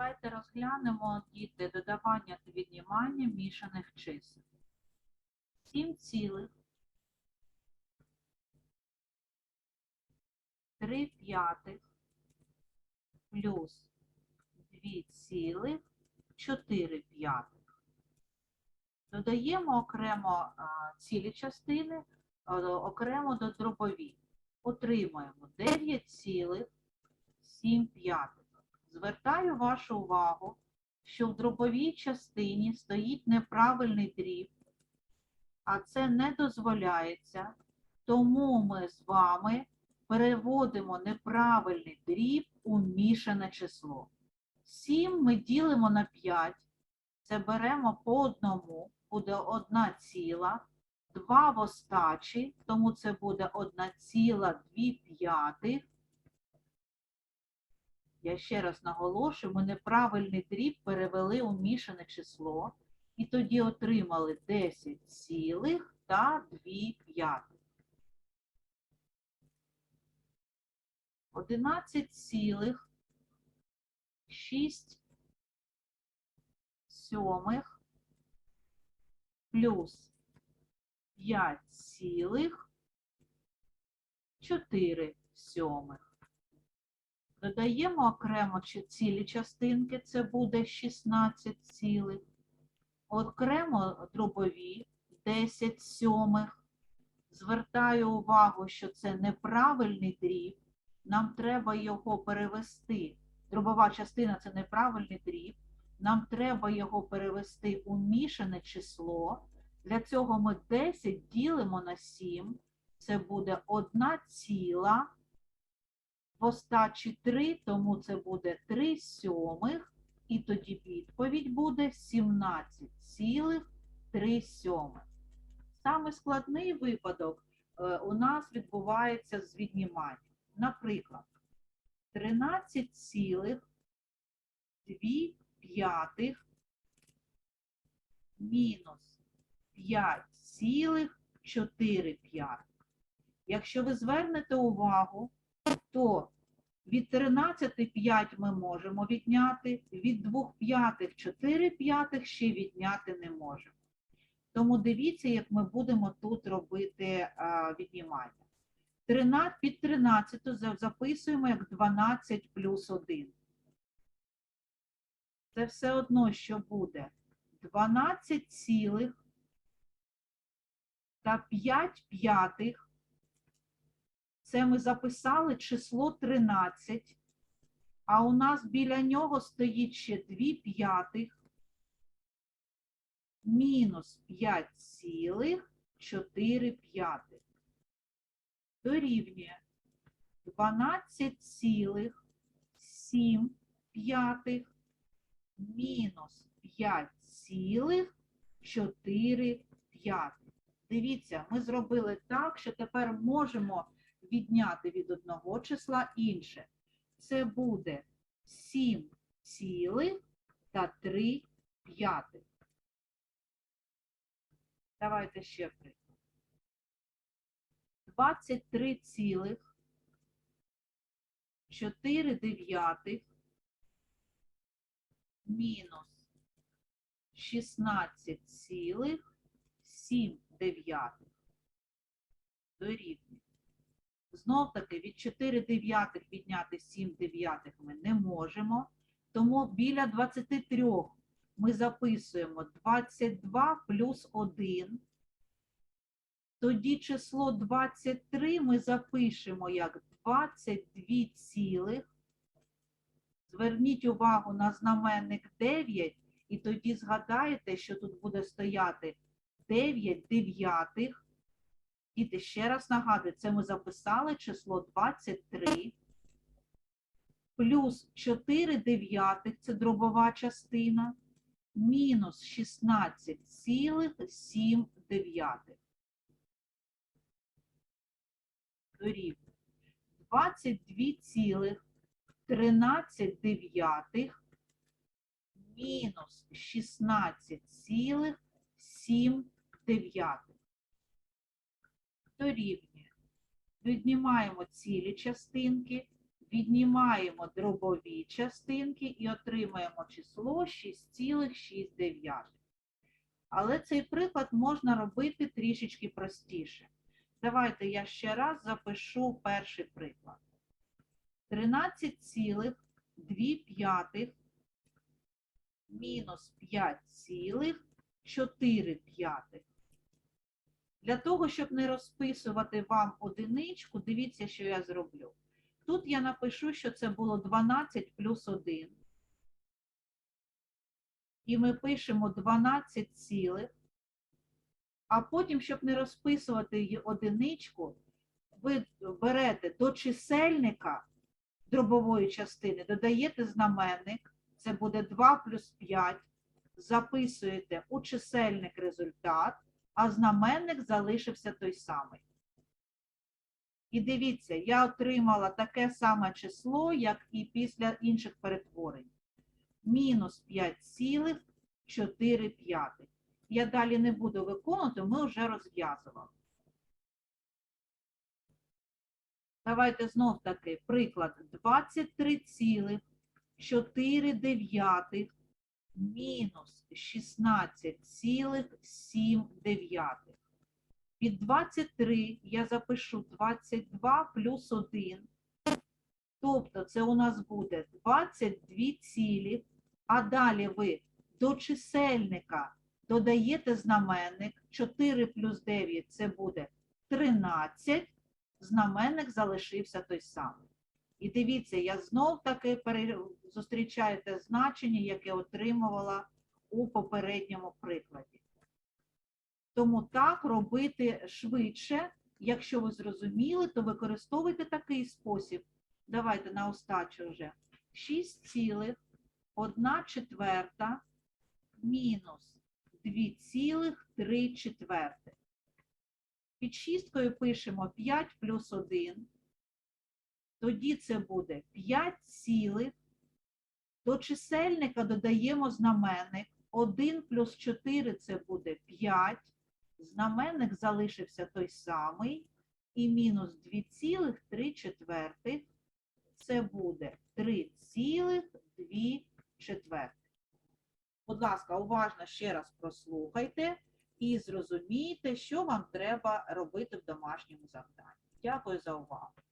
Давайте розглянемо діти додавання та віднімання мішаних чисел. 7 цілих 3 п'ятих плюс 2 цілих 4 п'ятих. Додаємо окремо цілі частини, окремо до дробові. Отримаємо 9 цілих 7 п'ятих. Звертаю вашу увагу, що в дробовій частині стоїть неправильний дріб, а це не дозволяється, тому ми з вами переводимо неправильний дріб у мішане число. 7 ми ділимо на 5, це беремо по одному, буде 1 ціла, 2 в остачі, тому це буде 1 ціла 2 п'ятих. Я ще раз наголошую, ми неправильний дріб перевели у мішане число і тоді отримали 10 цілих та 2 п'ятих. 11 цілих 6 сьомих плюс 5 цілих 4 сьомих. Додаємо окремо цілі частинки, це буде 16 цілих. Окремо дробові 10 сьомих. Звертаю увагу, що це неправильний дріб. Нам треба його перевести. Дробова частина це неправильний дріб. Нам треба його перевести у мішане число. Для цього ми 10 ділимо на 7. Це буде 1 ціла в остачі 3, тому це буде 3 сьомих, і тоді відповідь буде 17,3 сьомих. Саме складний випадок е, у нас відбувається з відніманням. Наприклад, 13,2 п'ятих мінус 5,4 п'ятих. Якщо ви звернете увагу, то від 13 5 ми можемо відняти, від 2 п'ятих 4 п'ятих ще відняти не можемо. Тому дивіться, як ми будемо тут робити а, віднімання. 13, під 13 записуємо як 12 плюс 1. Це все одно, що буде 12 цілих та 5 п'ятих це ми записали число 13, а у нас біля нього стоїть ще 2 п'ятих мінус 5 цілих 4 п'ятих. Дорівнює 12 цілих 7 п'ятих мінус 5 4 п'ятих. Дивіться, ми зробили так, що тепер можемо відняти від одного числа інше. Це буде 7 цілих та 3 п'ятих. Давайте ще приклад. 23 цілих 4 дев'ятих мінус 16 цілих 7 дев'ятих дорівнює. Знов таки від 4 дев'ятих відняти 7 дев'ятих ми не можемо. Тому біля 23 ми записуємо 22 плюс 1. Тоді число 23 ми запишемо як 22 цілих. Зверніть увагу на знаменник 9, і тоді згадаєте, що тут буде стояти 9 дев'ятих. Діти, ще раз нагадую, це ми записали число 23, плюс 4 дев'ятих, це дробова частина, мінус 16,7 дев'ятих. Дорівнює 22,13 дев'ятих мінус 16,7 дев'ятих дорівнює. Віднімаємо цілі частинки. віднімаємо дробові частинки і отримаємо число 6,6. Але цей приклад можна робити трішечки простіше. Давайте я ще раз запишу перший приклад. 13,2 мінус 5,4. Для того, щоб не розписувати вам одиничку, дивіться, що я зроблю. Тут я напишу, що це було 12 плюс 1. І ми пишемо 12 цілих. А потім, щоб не розписувати її одиничку, ви берете до чисельника дробової частини, додаєте знаменник, це буде 2 плюс 5, записуєте у чисельник результат, а знаменник залишився той самий. І дивіться, я отримала таке саме число, як і після інших перетворень. Мінус 5,4. Я далі не буду виконувати, ми вже розв'язували. Давайте знов таки приклад 23,4 мінус 16,7. Під 23 я запишу 22 плюс 1. Тобто це у нас буде 22 цілі, а далі ви до чисельника додаєте знаменник. 4 плюс 9 це буде 13. Знаменник залишився той самий. І дивіться, я знов таки зустрічаю те значення, яке отримувала у попередньому прикладі. Тому так робити швидше. Якщо ви зрозуміли, то використовуйте такий спосіб. Давайте на остачу вже. 6,1 четверта мінус 2,3 четверти. Під шісткою пишемо 5 плюс 1. Тоді це буде 5 цілих. До чисельника додаємо знаменник. 1 плюс 4 це буде 5. Знаменник залишився той самий. І мінус 2,3 четвертих. Це буде 3,2 четвертих. Будь ласка, уважно ще раз прослухайте і зрозумійте, що вам треба робити в домашньому завданні. Дякую за увагу.